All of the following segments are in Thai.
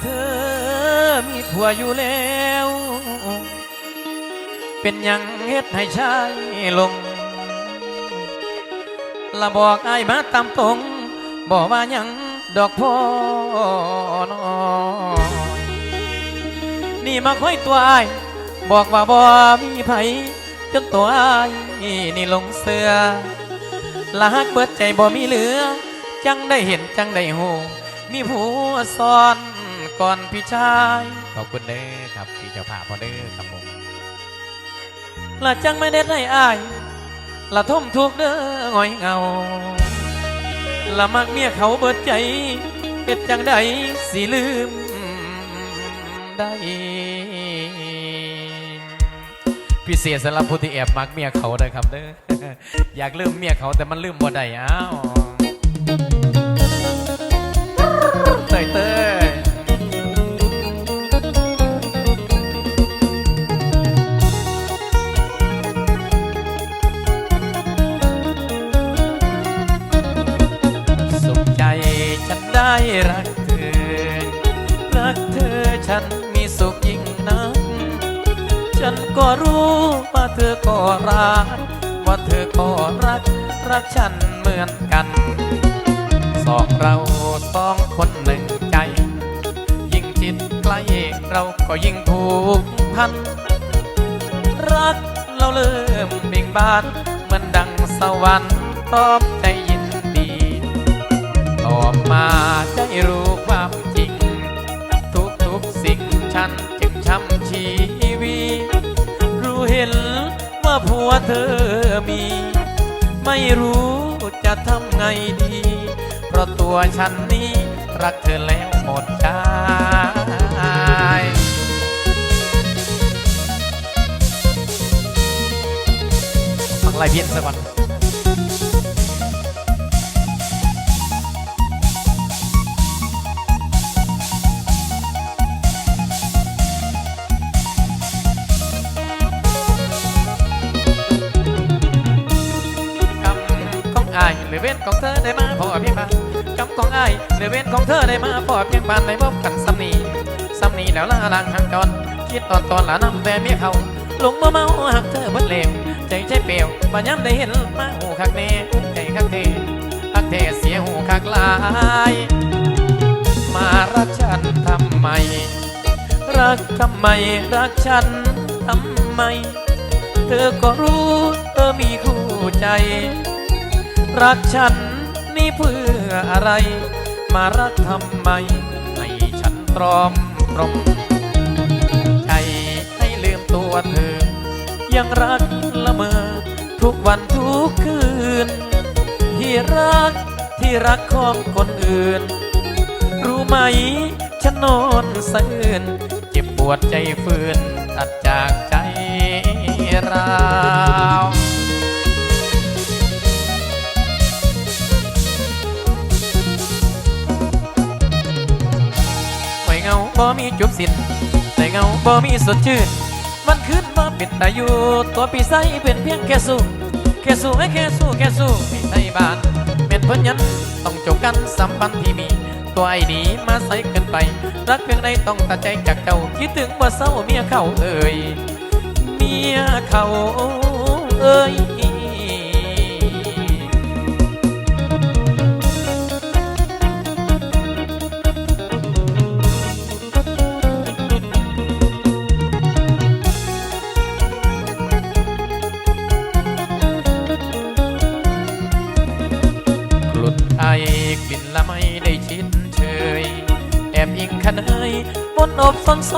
เธอมีผัวอยู่แล้ว เป็นยังเฮ็ดให้ชายลงละบอกไอ้มาตามตรง บอกว่ายังดอกพ่อนอนี่มาค่อยตัวไอ้บอกว่าบ่มีไผจนตัวไอ้นี่ลงเสือละหักเบิดใจบ่มีเหลือ จังได้เห็นจังได้หูมีผัวซ้อน ก่อนพี่ชาย ขอบคุณเด้อครับพี่เจ้าภาพพอเด้อครับผมละจังไม่ได้ได้อายละทมทุกข์เด้อหงอยเหงาละมักเมียเขาเบิดใจเฮ็ดจังใดสิลืมได้พิเศษสำหรับผู้ที่แอบมักเมียเขาเลยครับเด้ออยากลืมเมียเขาแต่มันลืมบ่ได้อ้าวเตยเตย รักเธอ รักเธอฉันมีสุขยิ่งนัก ฉันก็รู้ว่าเธอก็รัก ว่าเธอก็รัก รักฉันเหมือนกัน สองเราสองคนหนึ่งใจ ยิ่งจิตใกล้เราก็ยิ่งผูกพัน รักเราเริ่มบ่งบาน เหมือนดังสวรรค์ตอบใจ ตอมาได้รู้ความจริง ทุกทุกสิ่งฉันจึงช้ำชีวีรู้เห็นว่าผัวเธอมี ไม่รู้จะทำไงดี เพราะตัวฉันนี้ รักเธอแล้วหมดใจฟังลายเพี้ยนสักวัน รือเว้นของเธอได้มาพอเพียงบานกำของไอายหรือเว้นของเธอได้มาพอเพียงบานในพบกันซ้ำนี้ซ้ำนี้แล้วลาลางทางจรคิดตอนตอนละน้ำแต่เมียเขาลงมาเมาหักเธอเบิดเลวใจใจเปลวมาย้ำได้เห็นมาหูคักแน่ใจคักเทคักเทเสียหูคักลาย มารักฉันทำไม รักทำไมรักฉันทำไม เธอก็รู้เธอมีคู่ใจ รักฉันนี่เพื่ออะไร มารักทำไม ให้ฉันตรอมตรมใจให้ลืมตัวเธอ ยังรักละเมอ ทุกวันทุกคืน ที่รักที่รักของคนอื่น รู้ไหม ฉันนอนสะอื้นเจ็บปวดใจฟืนตัดจากใจเรา บ่มีจุบสิ้นแต่เงาบ่มีสดชื่น มันขึ้นมาเป็นตาอยู่ตัวปีไสเป็นเพียงแค่สู้แค่สู้แค่สู้แค่สู้ให้ไทยบ้านเป็นเพื่อนยันต้องจบกันสัมพันธ์ที่มี ตัวไอ้นี้มาใส่เกินไป รักเพียงใดต้องตัดใจจากเจ้าคิดถึงว่เศร้าเมียเขาเอ่ยเมียเขาเอ่ย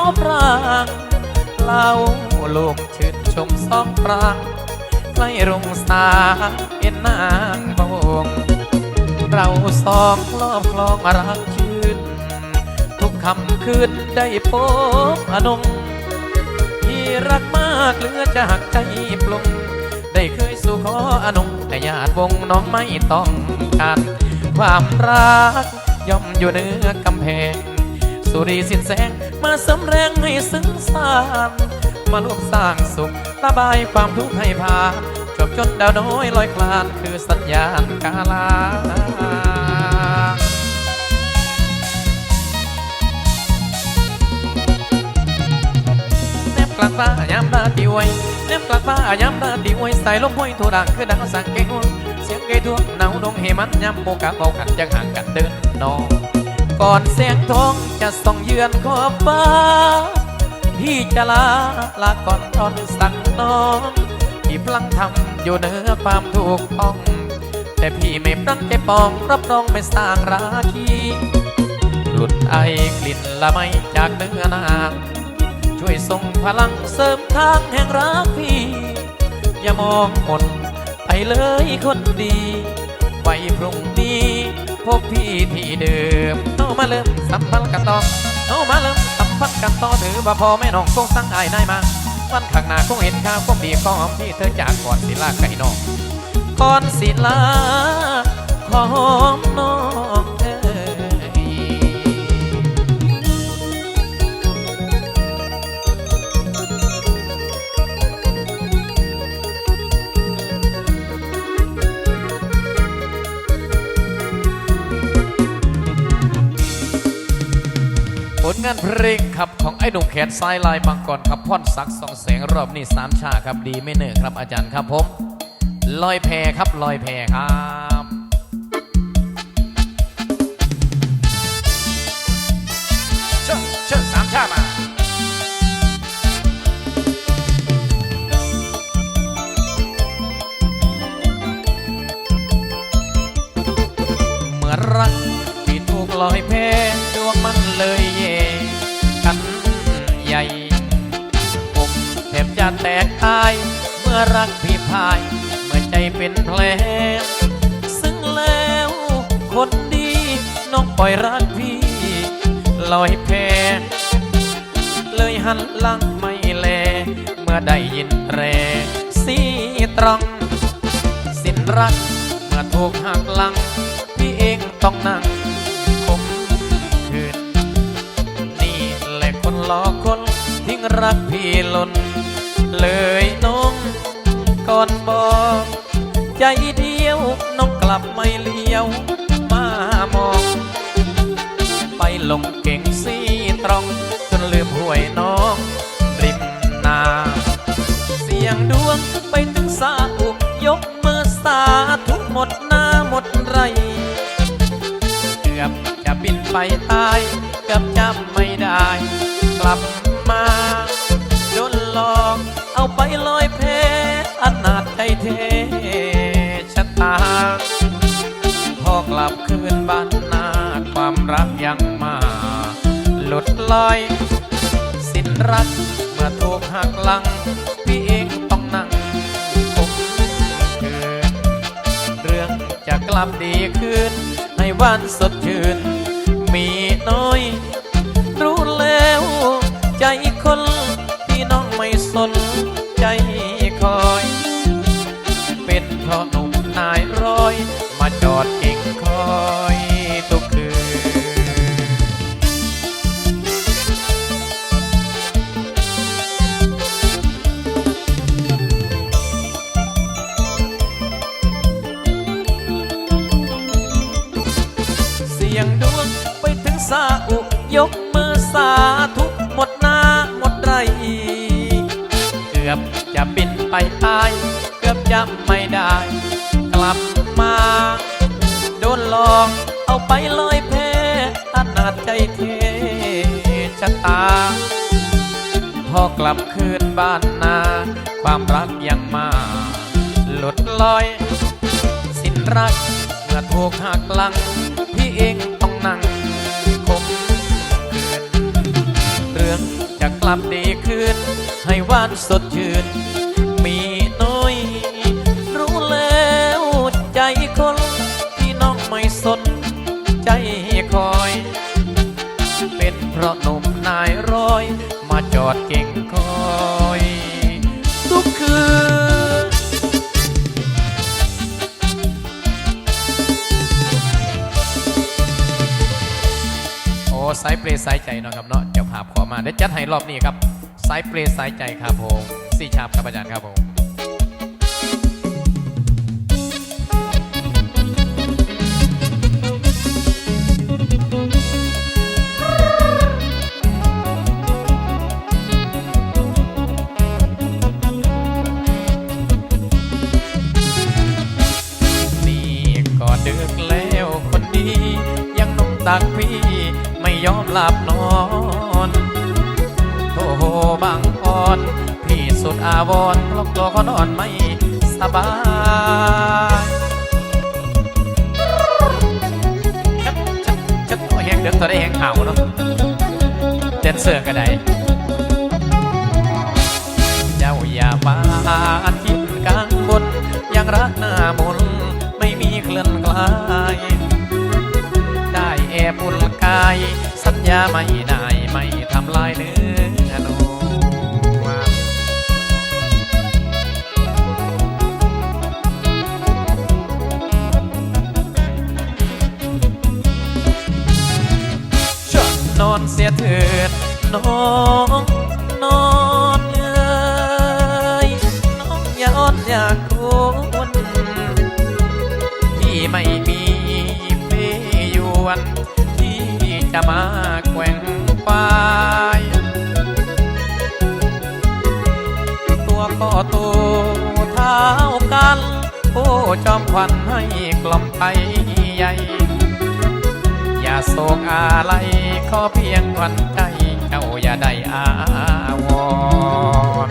อบสนซอบรางเล่าลมชื่นชมสองปรางใกล้รุงสาเอ็นนางบงเราสองคลอบคลองรักชื่น ทุกคำคืนได้พบอนงที่รักมากเหลือจะหักใจปลงได้เคยสู่ขออนงแต่ญาติวงน้องไม่ต้องการความรักย่อมอยู่เหนือกำแพง สุรีสินแสง มาสำแรงให้ซึ้งสารมารวมสร้างสุขระบายความทุกข์ให้ผ่านจบจนดาวน้อยลอยคลานคือสัญญาณกาลาเนบกลับบ้าย้ำตาตีไว้เนบกลับบ้าย้ำตาตีไว้ใส่ลมห้วยโทุรังคือดาวสังเกตเสียงเก่ทวงเนาดงเฮมันย้ำโมกะเบาขันยังห่างกันเดินนอง ก่อนเสียงทองจะส่องเยือนขอบฟ้า พี่จะลาลาก่อนตอนสั่งน้องที่พลังทำอยู่เหนือความถูกต้อง แต่พี่ไม่ปรังใจปองรับรองไม่สร้างราคีหลุดไอกลิ่นละไม่จากเนื้อนางช่วยส่งพลังเสริมทางแห่งรักพี่ อย่ามองหมดไปเลยคนดี ไว้พรุ่งนี้พบพี่ที่เดิม มาเริ่มสัมพันธ์กันต่อเอามาเริ่มสัมพันธ์กันต่อถือว่าพอแม่น้องคงสั่งอายนายมาวันข้างหน้าคงเห็นข้าวคงดีขอมที่เธอจากก่อนสิลาไก่น้องก่อนสิลาหอมน้อง ผลงานเพลงครับของไอ้หนุ่มแขนซ้ายลายมังกรครับพ่อนซักสองแสงรอบนี้สามชาครับดีไม่เหนื่อยครับอาจารย์ครับผมลอยแพครับลอยแพครับาย เมื่อใจเป็นแผลซึ่งแล้วคนดี น้องปล่อยรักพี่ ลอยแพเลยหันหลังไม่แล เมื่อได้ยินแรสีตรอง สิ้นรักเมื่อถูกหักหลัง พี่เองต้องนั่งคมคืน นี่แหละคนหลอกคนทิ้งรักพี่หล่นเลยน้อง ก่อนบอกใจเดียวน้องกลับไม่เลี้ยว มามอง ไปลงเก่งสีตรอง จนลืมห่วยน้องริมนา เสียงดวงไปถึงสาอุยกมือสาทุกหมดหน้าหมดไร เกือบจะบินไปตาย เกือบจำไม่ ลอย สิ้นรักเมื่อถูกหักหลัง พี่เองต้องนั่งคมคืนเรื่องจะกลับดีขึ้นให้วันสดชื่น มีน้อย รู้แล้ว ใจคนพี่น้องไม่สนใจ กลับคืนบ้านนา ความรักยังมาหลุดลอย สิ้นรักเมื่อถูกหักหลัง พี่เองต้องนั่งคมคืนเรื่องจะกลับดีขึ้นให้หวานสดชื่น สายใจนาะครับเนาะเจ้าภาพขอมาเดี๋จัดให้รอบนี้ครับสายเปรสายใจครับผมสี่ชาบครับอาจารย์ครับผงนมตักพี่ ไม่ยอมหลับนอนโอ้โหบางอ่อนพี่สุดอาวรณ์เพราะกลัวขานอนไม่สบายชัดชัดชัดตัวแหงเดือดตัวได้แหงเห่าเนาะเดนเซอร์ก็ได้เจ้าอย่ามาคิดกังวลยังรักหน้ามนายสัญญาไม่ได้ไม่ทำลายเนื้อนูนอนเสียเถิดน้อง ก็โตเท้ากันโอ้จอมควันให้กล่อมไปใหญ่ อย่าโศกอะไรขอเพียงวันใจเจ้าอย่าได้อาวร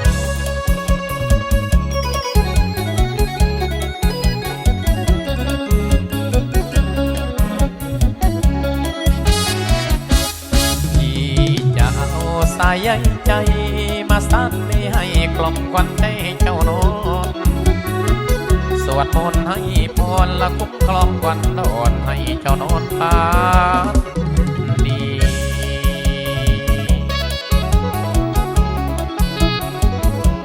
ที่จะเอาสายใจ สันนไม่ให้กล่อมควันใจเจ้านอนสวดมนต์ให้พรและคุ้มครองควันนอนให้เจ้านอนตา